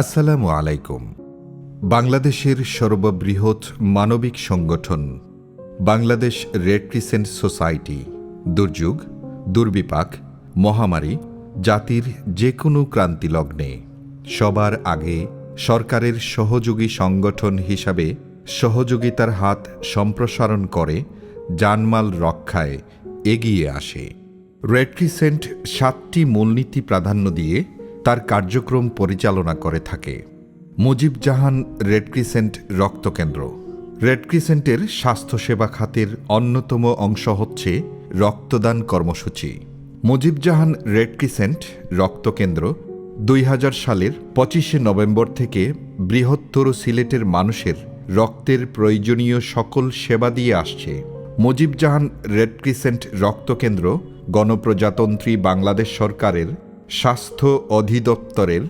আসসালামু আলাইকুম। বাংলাদেশের সর্ববৃহৎ মানবিক সংগঠন, বাংলাদেশ রেড ক্রিসেন্ট সোসাইটি, দুর্যোগ, দুর্বিপাক, মহামারী, জাতির যে কোনো ক্রান্তিলগ্নে সবার আগে সরকারের সহযোগী সংগঠন হিসাবে সহযোগিতার হাত সম্প্রসারণ করে জানমাল রক্ষায় এগিয়ে আসে। রেড ক্রিসেন্ট সাতটি মূলনীতি প্রাধান্য দিয়ে তার কার্যক্রম পরিচালনা করে থাকে। মুজিব জাহান রেড ক্রিসেন্ট রক্তকেন্দ্র। রেড ক্রিসেন্টের স্বাস্থ্যসেবা খাতের অন্যতম অংশ হচ্ছে রক্তদান কর্মসূচি। মুজিব জাহান রেড ক্রিসেন্ট রক্তকেন্দ্র দুই হাজার সালের পঁচিশে নভেম্বর থেকে বৃহত্তর সিলেটের মানুষের রক্তের প্রয়োজনীয় সকল সেবা দিয়ে আসছে। মুজিব জাহান রেড ক্রিসেন্ট রক্তকেন্দ্র গণপ্রজাতন্ত্রী বাংলাদেশ সরকারের স্বাস্থ্য অধিদপ্তরের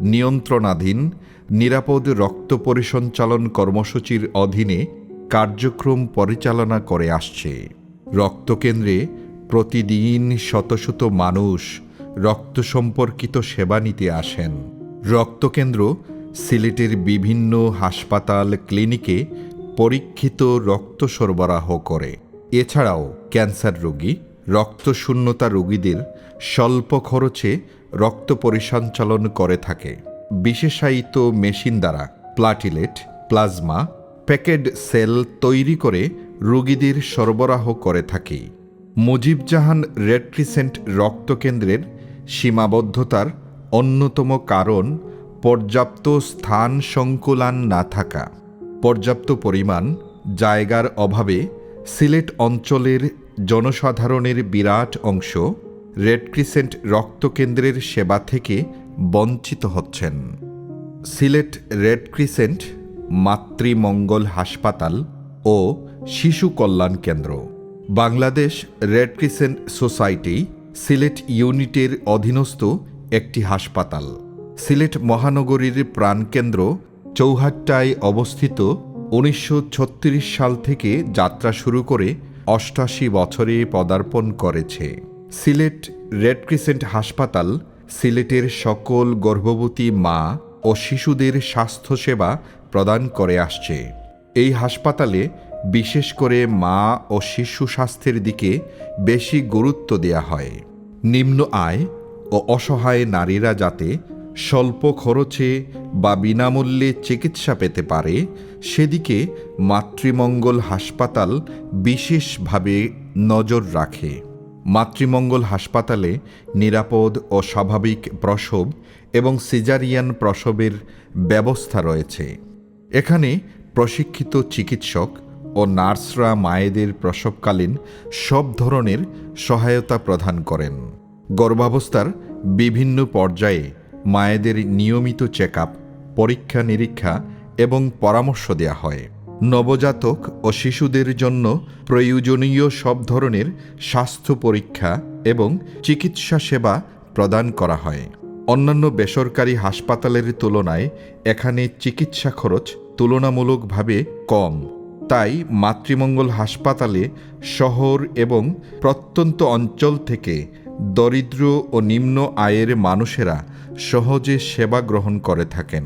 নিয়ন্ত্রণাধীন নিরাপদ রক্ত পরিসঞ্চালন কর্মসূচির অধীনে কার্যক্রম পরিচালনা করে আসছে। রক্তকেন্দ্রে প্রতিদিন শত শত মানুষ রক্ত সম্পর্কিত সেবা নিতে আসেন। রক্তকেন্দ্র সিলেটের বিভিন্ন হাসপাতাল ক্লিনিকে পরীক্ষিত রক্ত সরবরাহ করে। এছাড়াও ক্যান্সার রোগী রক্তশূন্যতা রোগীদের স্বল্প খরচে রক্ত পরিসঞ্চালন করে থাকে। বিশেষায়িত মেশিন দ্বারা প্লাটিলেট, প্লাজমা, প্যাকেড সেল তৈরি করে রোগীদের সরবরাহ করে থাকে। মুজিব জাহান রেড ক্রিসেন্ট রক্তকেন্দ্রের সীমাবদ্ধতার অন্যতম কারণ পর্যাপ্ত স্থান সংকুলান না থাকা। পর্যাপ্ত পরিমাণ জায়গার অভাবে সিলেট অঞ্চলের জনসাধারণের বিরাট অংশ রেড ক্রিসেন্ট রক্তকেন্দ্রের সেবা থেকে বঞ্চিত হচ্ছেন। সিলেট রেড ক্রিসেন্ট মাতৃমঙ্গল হাসপাতাল ও শিশু কল্যাণ কেন্দ্র। Bangladesh red crescent society Sylhet ইউনিটের অধীনস্থ একটি হাসপাতাল। সিলেট মহানগরীর প্রাণকেন্দ্র চৌহাট্টায় অবস্থিত উনিশশো ছত্রিশ সাল থেকে যাত্রা শুরু করে অষ্টাশি বছরে পদার্পণ করেছে। সিলেট রেড ক্রিসেন্ট হাসপাতাল, সিলেটের সকল গর্ভবতী মা ও শিশুদের স্বাস্থ্যসেবা প্রদান করে আসছে। এই হাসপাতালে বিশেষ করে মা ও শিশু স্বাস্থ্যের দিকে বেশি গুরুত্ব দেয়া হয়। নিম্ন আয় ও অসহায় নারীরা যাতে স্বল্প খরচে বা বিনামূল্যে চিকিৎসা পেতে পারে, সেদিকে মাতৃমঙ্গল হাসপাতাল বিশেষভাবে নজর রাখে। মাতৃমঙ্গল হাসপাতালে নিরাপদ ও স্বাভাবিক প্রসব এবং সিজারিয়ান প্রসবের ব্যবস্থা রয়েছে। এখানে প্রশিক্ষিত চিকিৎসক ও নার্সরা মায়েদের প্রসবকালীন সব ধরনের সহায়তা প্রদান করেন। গর্ভাবস্থার বিভিন্ন পর্যায়ে মায়েদের নিয়মিত চেক পরীক্ষা নিরীক্ষা এবং পরামর্শ দেয়া হয়। নবজাতক ও শিশুদের জন্য প্রয়োজনীয় সব ধরনের স্বাস্থ্য পরীক্ষা এবং চিকিৎসা সেবা প্রদান করা হয়। অন্যান্য বেসরকারি হাসপাতালের তুলনায় এখানে চিকিৎসা খরচ তুলনামূলকভাবে কম। তাই মাতৃমঙ্গল হাসপাতালে শহর এবং প্রত্যন্ত অঞ্চল থেকে দরিদ্র ও নিম্ন আয়ের মানুষেরা সহজে সেবা গ্রহণ করে থাকেন।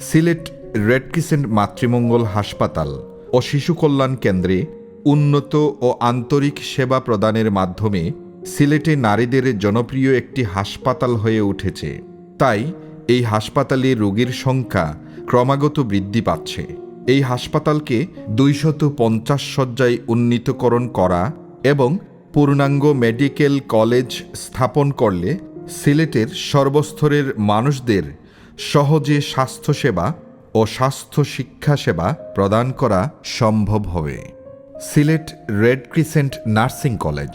সিলেট রেড ক্রিসেন্ট মাতৃমঙ্গল হাসপাতাল ও শিশু কল্যাণ কেন্দ্রে উন্নত ও আন্তরিক সেবা প্রদানের মাধ্যমে সিলেটে নারীদের জনপ্রিয় একটি হাসপাতাল হয়ে উঠেছে। তাই এই হাসপাতালে রোগীর সংখ্যা ক্রমাগত বৃদ্ধি পাচ্ছে। এই হাসপাতালকে দুইশত পঞ্চাশ শয্যায় উন্নীতকরণ করা এবং পূর্ণাঙ্গ মেডিকেল কলেজ স্থাপন করলে সিলেটের সর্বস্তরের মানুষদের সহজে স্বাস্থ্যসেবা ও স্বাস্থ্য শিক্ষা সেবা প্রদান করা সম্ভব হবে। Sylhet red crescent nursing college.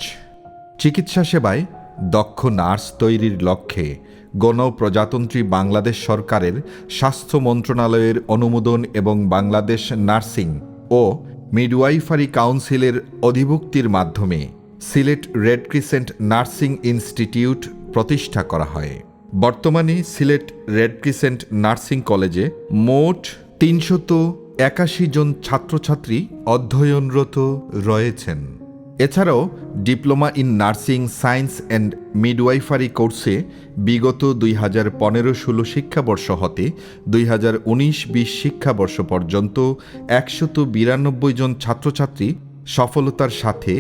চিকিৎসা সেবায় দক্ষ নার্স তৈরির লক্ষ্যে গণপ্রজাতন্ত্রী বাংলাদেশ সরকারের স্বাস্থ্য মন্ত্রণালয়ের অনুমোদন এবং বাংলাদেশ নার্সিং ও মিডওয়াইফারি কাউন্সিলের অধিভুক্তির মাধ্যমে Sylhet red crescent nursing institute প্রতিষ্ঠা করা হয়। বর্তমানে সিলেট রেড ক্রিসেন্ট নার্সিং কলেজে মোট তিনশত একাশি জন ছাত্রছাত্রী অধ্যয়নরত রয়েছেন। এছাড়াও diploma in nursing science and midwifery কোর্সে বিগত দুই হাজার পনেরো ষোলো শিক্ষাবর্ষ হতে দুই হাজার উনিশ বিশ শিক্ষাবর্ষ পর্যন্ত একশত বিরানব্বই জন ছাত্রছাত্রী সফলতার সাথে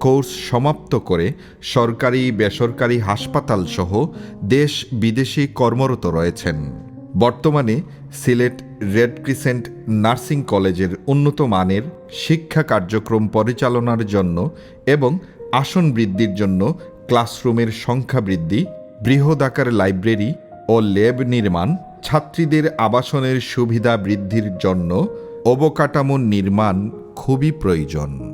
কোর্স সমাপ্ত করে সরকারি, বেসরকারি হাসপাতাল সহ দেশ বিদেশে কর্মরত রয়েছেন। বর্তমানে সিলেট রেড ক্রিসেন্ট নার্সিং কলেজের উন্নত মানের শিক্ষা কার্যক্রম পরিচালনার জন্য এবং আসন বৃদ্ধির জন্য ক্লাসরুমের সংখ্যা বৃদ্ধি বৃহদাকার লাইব্রেরি ও ল্যাব নির্মাণ, ছাত্রীদের আবাসনের সুবিধা বৃদ্ধির জন্য অবকাঠামো নির্মাণ খুবই প্রয়োজন।